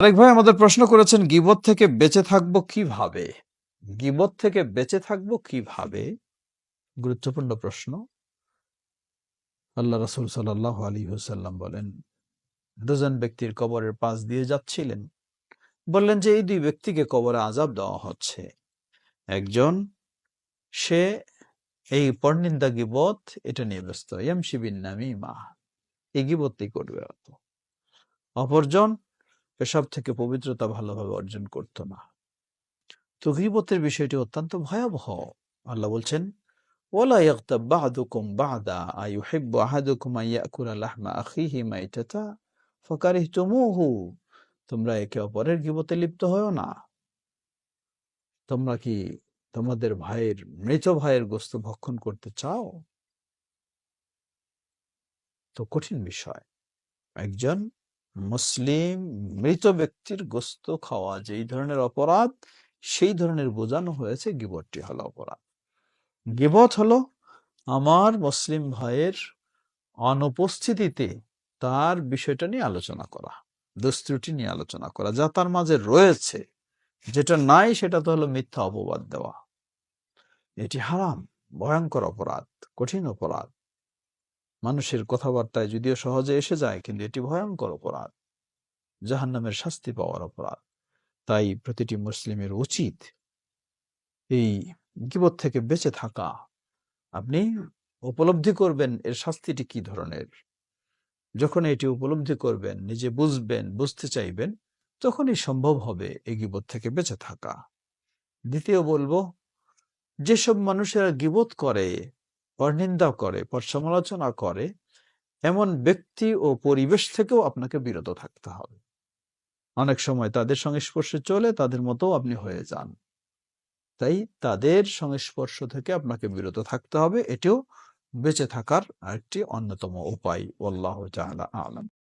আরেক ভাই আমাদের প্রশ্ন করেছেন, গিবত থেকে বেঁচে থাকব কীভাবে? গিবত থেকে বেঁচে থাকব কীভাবে? গুরুত্বপূর্ণ প্রশ্ন। আল্লাহ রাসূল সাল্লাল্লাহু আলী হুসাল্লাম বলেন, দুজন ব্যক্তির কবরের পাশ দিয়ে যাচ্ছিলেন। বললেন যে, এই দুই ব্যক্তিকে কবরে আজাব দেওয়া হচ্ছে। একজন, সে এই পরনিন্দা গিবত, এটা নিয়ে ব্যস্ত। ইয়ামশি বিন নামিমা, এই গিবতই করবে অপরজন পেশাব থেকে পবিত্রতা ভালোভাবে অর্জন করত না। তো গিবতের বিষয়টি অত্যন্ত ভয়াবহ। আল্লাহ বলছেন ওলা ফাকারিহতুমুহু। তোমরা একে অপরের গিবতে লিপ্ত হও না। তোমরা কি তোমাদের ভাইয়ের, মৃত ভাইয়ের গোস্ত ভক্ষণ করতে চাও? তো কঠিন বিষয়। একজন মুসলিম মৃত ব্যক্তির গোস্ত খাওয়া, যেই ধরনের অপরাধ, সেই ধরনের বোঝানো হয়েছে গিবতটি হলো অপরাধ। গিবত হলো আমার মুসলিম ভাইয়ের অনুপস্থিতিতে তার বিষয়টা নিয়ে আলোচনা করা, দুস্ত্রুটি নিয়ে আলোচনা করা, যা তার মাঝে রয়েছে। যেটা নাই, সেটা তো হলো মিথ্যা অপবাদ দেওয়া। এটি হারাম, ভয়ঙ্কর অপরাধ, কঠিন অপরাধ। মানুষের কথাবার্তায় যদিও সহজে এসে যায়, কিন্তু এটি ভয়ঙ্কর অপরাধ। জাহান্নামের শাস্তি পাওয়ার অপরাধ। তাই প্রতিটি মুসলিমের উচিত এই গিবত থেকে বেঁচে থাকা। আপনি উপলব্ধি করবেন এর শাস্তিটি কি ধরনের। যখন এটি উপলব্ধি করবেন, নিজে বুঝবেন, বুঝতে চাইবেন, তখনই সম্ভব হবে এই গিবত থেকে বেঁচে থাকা। দ্বিতীয় বলব, যেসব মানুষেরা গিবত করে পরনিন্দা করে, পর সমালোচনা করে, এমন ব্যক্তি ও পরিবেশ থেকেও আপনাকে বিরত থাকতে হবে। অনেক সময় তাদের সংস্পর্শে চলে তাদের মতো আপনি হয়ে যান। তাই তাদের সংস্পর্শ থেকে আপনাকে বিরত থাকতে হবে, এটিও বেঁচে থাকার একটি অন্যতম উপায়। আল্লাহ আলম।